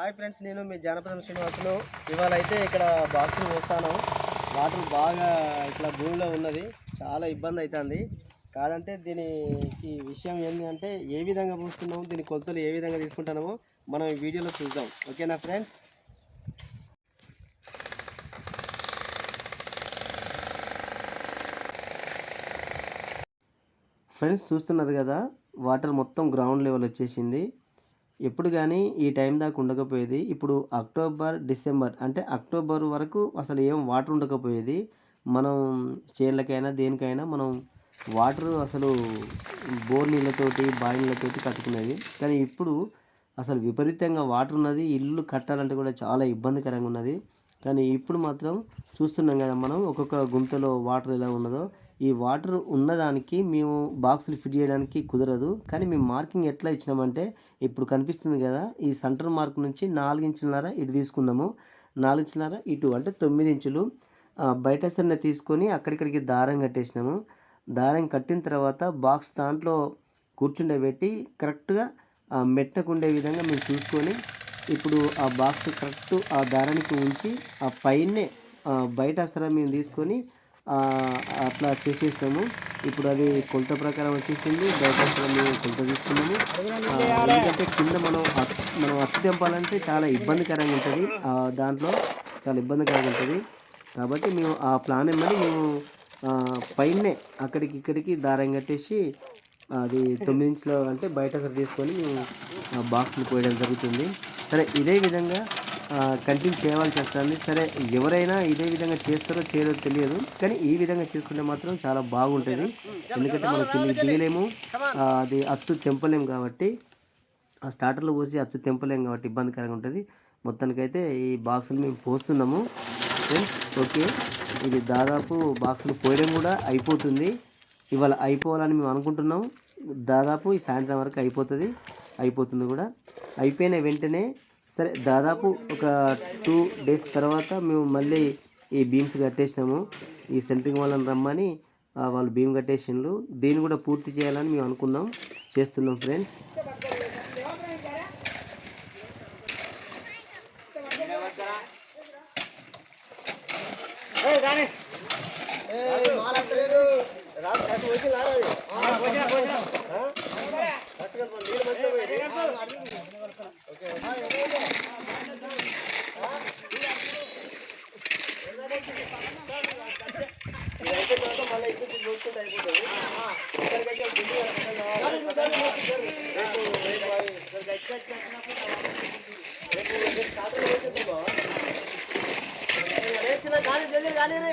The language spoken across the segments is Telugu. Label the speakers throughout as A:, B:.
A: హాయ్ ఫ్రెండ్స్ నేను మీ జానపదం శ్రీనివాసులు. ఇవాళ అయితే ఇక్కడ బాక్సులు పోస్తాను వాటర్ బాగా ఇట్లా భూమిలో ఉన్నది. చాలా ఇబ్బంది అవుతుంది కాదంటే దీనికి విషయం ఏంటంటే అంటే ఏ విధంగా పూస్తున్నాము దీని కొలతలు ఏ విధంగా తీసుకుంటున్నామో మనం ఈ వీడియోలో చూద్దాం. ఓకేనా ఫ్రెండ్స్? ఫ్రెండ్స్ చూస్తున్నారు కదా వాటర్ మొత్తం గ్రౌండ్ లెవెల్ వచ్చేసింది. ఎప్పుడు కానీ ఈ టైం దాకా ఉండకపోయేది. ఇప్పుడు అక్టోబర్ డిసెంబర్ అంటే అక్టోబర్ వరకు అసలు ఏం వాటర్ ఉండకపోయేది. మనం చేళ్ళకైనా దేనికైనా మనం వాటర్ అసలు బోర్ నీళ్ళతోటి బావి నీళ్ళతోటి కట్టుకునేది. కానీ ఇప్పుడు అసలు విపరీతంగా వాటర్ ఉన్నది. ఇల్లు కట్టాలంటే కూడా చాలా ఇబ్బందికరంగా ఉన్నది. కానీ ఇప్పుడు మాత్రం చూస్తున్నాం కదా మనం ఒక్కొక్క గుంతలో వాటర్ ఎలా ఉన్నదో. ఈ వాటర్ ఉన్నదానికి మేము బాక్సులు ఫిట్ చేయడానికి కుదరదు. కానీ మేము మార్కింగ్ ఎట్లా ఇచ్చినామంటే ఇప్పుడు కనిపిస్తుంది కదా ఈ సెంటర్ మార్క్ నుంచి నాలుగు ఇంచులన్నర ఇటు తీసుకున్నాము నాలుగు ఇంచులన్నర ఇటు అంటే తొమ్మిది ఇంచులు ఆ, బయట సన్న తీసుకొని అక్కడిక్కడికి దారం కట్టేసినాము. దారం కట్టిన తర్వాత బాక్స్ దాంట్లో కూర్చుండబెట్టి కరెక్ట్గా మెట్టకుండే విధంగా మేము చూసుకొని ఇప్పుడు ఆ బాక్స్ కరెక్ట్ ఆ దారానికి ఉంచి ఆ పైనే బయట అసలు మేము తీసుకొని అట్లా చేసేసినాము. ఇప్పుడు అది కొలత ప్రకారం వచ్చేసింది. బయట మేము కొలత తీసుకున్నాము ఎందుకంటే కింద మనం మనం అత్తి తెంపాలంటే చాలా ఇబ్బందికరంగా ఉంటుంది. దాంట్లో చాలా ఇబ్బందికరంగా ఉంటుంది. కాబట్టి మేము ఆ ప్లాన్ ఏమని మేము పైనే అక్కడికి ఇక్కడికి దారం కట్టేసి అది తొమ్మిది ఇంచులో అంటే బయట అసలు తీసుకొని మేము బాక్స్లు పోయడం జరుగుతుంది. సరే ఇదే విధంగా కంటిన్యూ చేయవలసి వస్తుంది. సరే ఎవరైనా ఇదే విధంగా చేస్తారో చేయరో తెలియదు. కానీ ఈ విధంగా చేసుకుంటే మాత్రం చాలా బాగుంటుంది. ఎందుకంటే మనం కిందికి దిగలేము అది అచ్చు తెంపలేము కాబట్టి ఆ స్టార్టర్లో పోసి అచ్చు తెంపలేము కాబట్టి ఇబ్బందికరంగా ఉంటుంది. మొత్తానికైతే ఈ బాక్సులు మేము పోస్తున్నాము. Friends okay. ఇది దాదాపు బాక్సులు పోయడం కూడా అయిపోతుంది. ఇవాళ అయిపోవాలని మేము అనుకుంటున్నాం దాదాపు ఈ సాయంత్రం వరకు అయిపోతుంది. అయిపోతుంది కూడా. అయిపోయిన వెంటనే సరే దాదాపు ఒక టూ డేస్ తర్వాత మేము మళ్ళీ ఈ బీమ్స్ కట్టేసినాము. ఈ సెంట్రింగ్ వాళ్ళని రమ్మని ఆ, వాళ్ళు బీమ్ కట్టేసిండ్రు. దీన్ని కూడా పూర్తి చేయాలని మేము అనుకున్నాం చేస్తున్నాం ఫ్రెండ్స్. లేచిన కానీ తెలియదు కానీ రే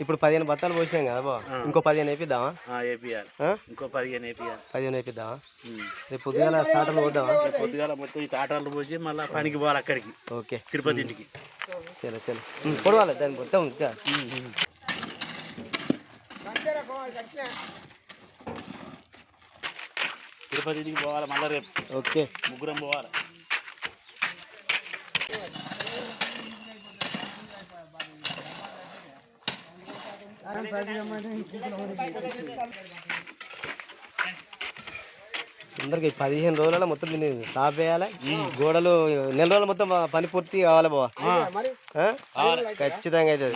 A: ఇప్పుడు పదిహేను బత్తాలు పోసినాం కదా బా ఇంకో పదిహేను వేపిద్దామా?
B: వేపియాలి? ఇంకో పదిహేను వేపియాలి.
A: పదిహేను వేపిద్దామా? రేపు పొద్దుగాల స్టార్టర్లు పోద్దామా?
B: పొద్దుగాల మొత్తం ఈ టాటాలు పోసి మళ్ళీ పనికి పోవాలి అక్కడికి.
A: ఓకే.
B: తిరుపతి ఇంటికి.
A: సరే సరే. పొడవాలి దానికి మొత్తం ఇంకా.
B: తిరుపతి ఇంటికి పోవాలి మళ్ళీ రేపు.
A: ఓకే.
B: ముగ్గురం పోవాలి.
A: అందరికి పదిహేను రోజులలో మొత్తం దీన్ని స్టాప్ వేయాలి గోడలు నెల రోజులు మొత్తం పని పూర్తి కావాలి బావ. ఆ? ఖచ్చితంగా అవుతుంది